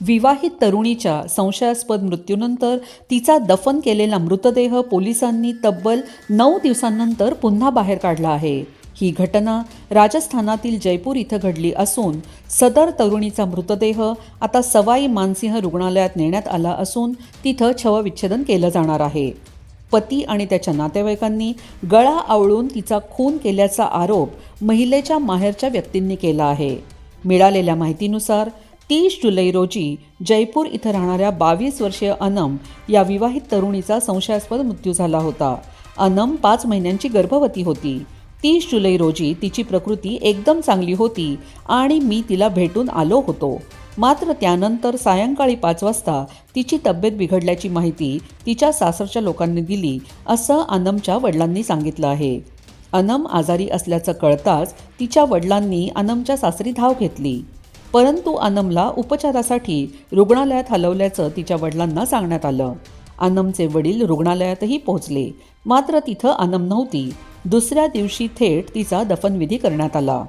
विवाहित तरुणीच्या संशयास्पद मृत्यूनंतर तिचा दफन केलेला मृतदेह पोलिसांनी तब्बल नऊ दिवसांनंतर पुन्हा बाहेर काढला आहे. ही घटना राजस्थानातील जयपूर इथं घडली असून सदर तरुणीचा मृतदेह आता सवाई मानसिंह रुग्णालयात नेण्यात आला असून तिथं छवविच्छेदन केलं जाणार आहे. पती आणि त्याच्या नातेवाईकांनी गळा आवळून तिचा खून केल्याचा आरोप महिलेच्या माहेरच्या व्यक्तींनी केला आहे. मिळालेल्या माहितीनुसार तीस जुलै रोजी जयपूर इथं राहणाऱ्या बावीस वर्षीय अनम या विवाहित तरुणीचा संशयास्पद मृत्यू झाला होता. अनम पाच महिन्यांची गर्भवती होती. तीस जुलै रोजी तिची प्रकृती एकदम चांगली होती आणि मी तिला भेटून आलो होतो. मात्र त्यानंतर सायंकाळी पाच वाजता तिची तब्येत बिघडल्याची माहिती तिच्या सासरच्या लोकांनी दिली असं अनमच्या वडिलांनी सांगितलं आहे. अनम आजारी असल्याचं कळताच तिच्या वडिलांनी अनमच्या सासरी धाव घेतली. परंतु अनमला उपचारासाठी रुग्णालयात हलवल्याचं तिच्या वडिलांना सांगण्यात आलं. अनमचे वडील रुग्णालयातही पोहोचले. मात्र तिथं अनम नव्हती. दुसऱ्या दिवशी थेट तिचा दफनविधी करण्यात आला.